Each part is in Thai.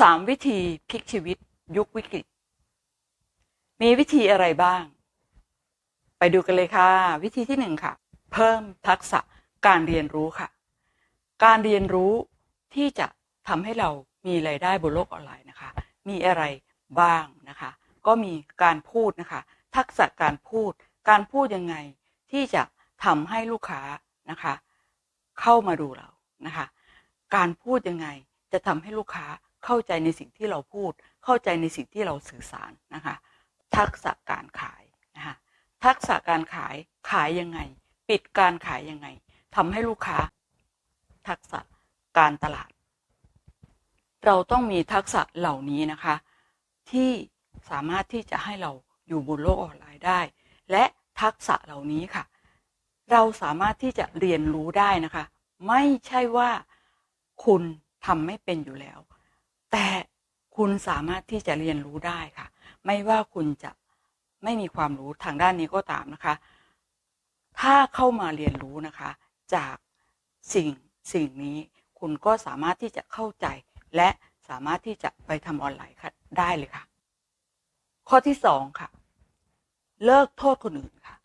สามวิธีพลิกชีวิตยุควิกฤต มีวิธีอะไรบ้าง ไปดูกันเลยค่ะ วิธีที่หนึ่งค่ะ เพิ่มทักษะการเรียนรู้ค่ะ การเรียนรู้ที่จะทำให้เรามีรายได้บนโลกออนไลน์นะคะ มีอะไรบ้างนะคะ ก็มีการพูดนะคะ ทักษะการพูด การพูดยังไงที่จะทำให้ลูกค้านะคะ เข้ามาดูเรานะคะ การพูดยังไงจะทำให้ลูกค้า เข้าใจในสิ่งที่เราพูด เข้าใจในสิ่งที่เราสื่อสารนะคะ ทักษะการขายนะคะทักษะการขายขายยังไง ปิดการขายยังไงทำให้ลูกค้า ทักษะการตลาด เราต้องมีทักษะเหล่านี้นะคะ ที่สามารถที่จะให้เราอยู่บนโลกออนไลน์ได้ และทักษะเหล่านี้ค่ะ เราสามารถที่จะเรียนรู้ได้นะคะ ไม่ใช่ว่าคุณทำไม่เป็นอยู่แล้ว แต่คุณสามารถที่จะเรียนรู้ได้ค่ะ ไม่ว่าคุณจะไม่มีความรู้ทางด้านนี้ก็ตามนะคะ ถ้าเข้ามาเรียนรู้นะคะ จากสิ่งสิ่งนี้ คุณก็สามารถที่จะเข้าใจ และสามารถที่จะไปทำออนไลน์ได้เลยค่ะ ข้อที่สองค่ะ เลิกโทษคนอื่นค่ะ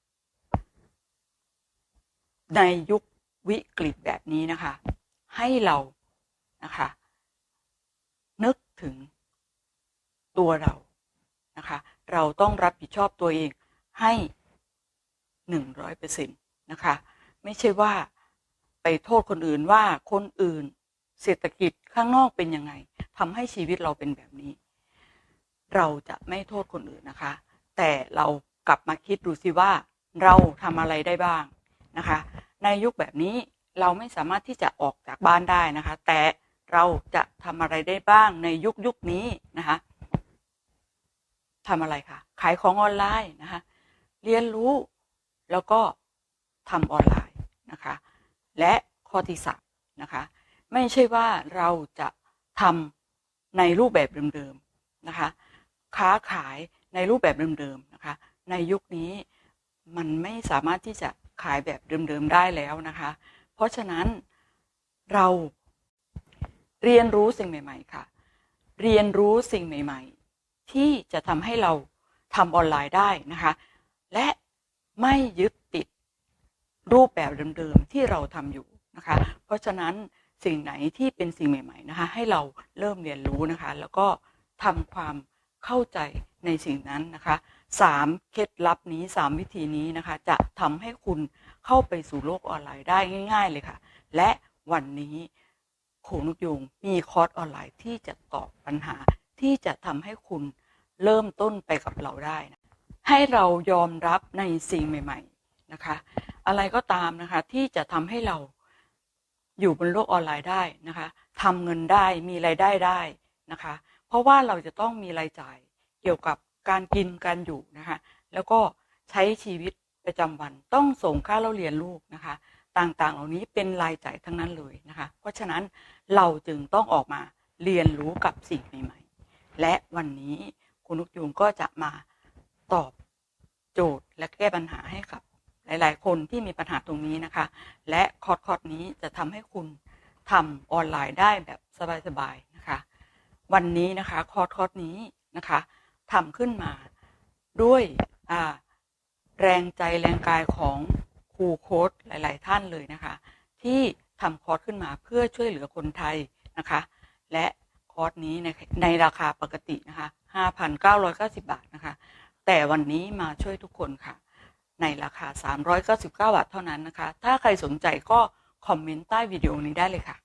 ในยุควิกฤตแบบนี้นะคะ ให้เรานะคะ ถึงตัวเรานะคะ เราต้องรับผิดชอบตัวเองให้หนึ่งร้อยเปอร์เซ็นต์นะคะ ไม่ใช่ว่าไปโทษคนอื่นว่าคนอื่น เศรษฐกิจข้างนอกเป็นยังไงทำให้ชีวิตเราเป็นแบบนี้ เราจะไม่โทษคนอื่นนะคะ แต่เรากลับมาคิดดูสิว่าเราทำอะไรได้บ้างนะคะ ในยุคแบบนี้เราไม่สามารถที่จะออกจากบ้านได้นะคะ แต่ เราจะทำอะไรได้บ้างในยุคยุคนี้นะคะทำอะไรคะขายของออนไลน์นะคะ เรียนรู้แล้วก็ทำออนไลน์นะคะ และข้อที่สามนะคะ ไม่ใช่ว่าเราจะทำในรูปแบบเดิมๆนะคะ ค้าขายในรูปแบบเดิมๆนะคะ ในยุคนี้มันไม่สามารถที่จะขายแบบเดิมๆได้แล้วนะคะ เพราะฉะนั้นเรา เรียนรู้สิ่งใหม่ ๆ ค่ะ เรียนรู้สิ่งใหม่ ๆ ที่จะทำให้เราทำออนไลน์ได้นะคะ และไม่ยึดติดรูปแบบเดิมๆที่เราทำอยู่นะคะ เพราะฉะนั้นสิ่งไหนที่เป็นสิ่งใหม่ ๆ นะคะ ให้เราเริ่มเรียนรู้นะคะ แล้วก็ทำความเข้าใจในสิ่งนั้นนะคะสามเคล็ดลับนี้สามวิธีนี้นะคะ จะทำให้คุณเข้าไปสู่โลกออนไลน์ได้ง่าย ๆ เลยค่ะ และวันนี้ ครูนุกยุงมีคอร์สออนไลน์ที่จะตอบปัญหาที่จะทำให้คุณเริ่มต้นไปกับเราได้นะให้เรายอมรับในสิ่งใหม่ ๆนะคะ อะไรก็ตามนะคะที่จะทำให้เราอยู่บนโลกออนไลน์ได้นะคะทำเงินได้มีรายได้ได้นะคะ เพราะว่าเราจะต้องมีรายจ่ายเกี่ยวกับการกินการอยู่นะคะ แล้วก็ใช้ชีวิตประจำวันต้องส่งค่าเล่าเรียนลูกนะคะ ต่างๆ เหล่านี้เป็นรายจ่ายทั้งนั้นเลยนะคะ เพราะฉะนั้นเราจึงต้องออกมาเรียนรู้กับสิ่งใหม่ๆ และวันนี้คุณนุกยูงก็จะมาตอบโจทย์และแก้ปัญหาให้กับ หลายๆ คนที่มีปัญหาตรงนี้นะคะ และคอร์สคอร์สนี้จะทำให้คุณทำออนไลน์ได้แบบสบายๆนะคะ วันนี้นะคะคอร์สคอร์สนี้นะคะทำขึ้นมาด้วยแรงใจแรงกายของ รูโค้ดหลาย ๆ ท่านเลยนะคะ ที่ทำคอร์สขึ้นมาเพื่อช่วยเหลือคนไทยนะคะ และคอร์สนี้ในในราคาปกตินะคะ 5,990 บาทนะคะ แต่วันนี้มาช่วยทุกคนค่ะ ในราคา 399 บาทเท่านั้นนะคะ ถ้าใครสนใจก็คอมเมนต์ใต้วิดีโอนี้ได้เลยค่ะ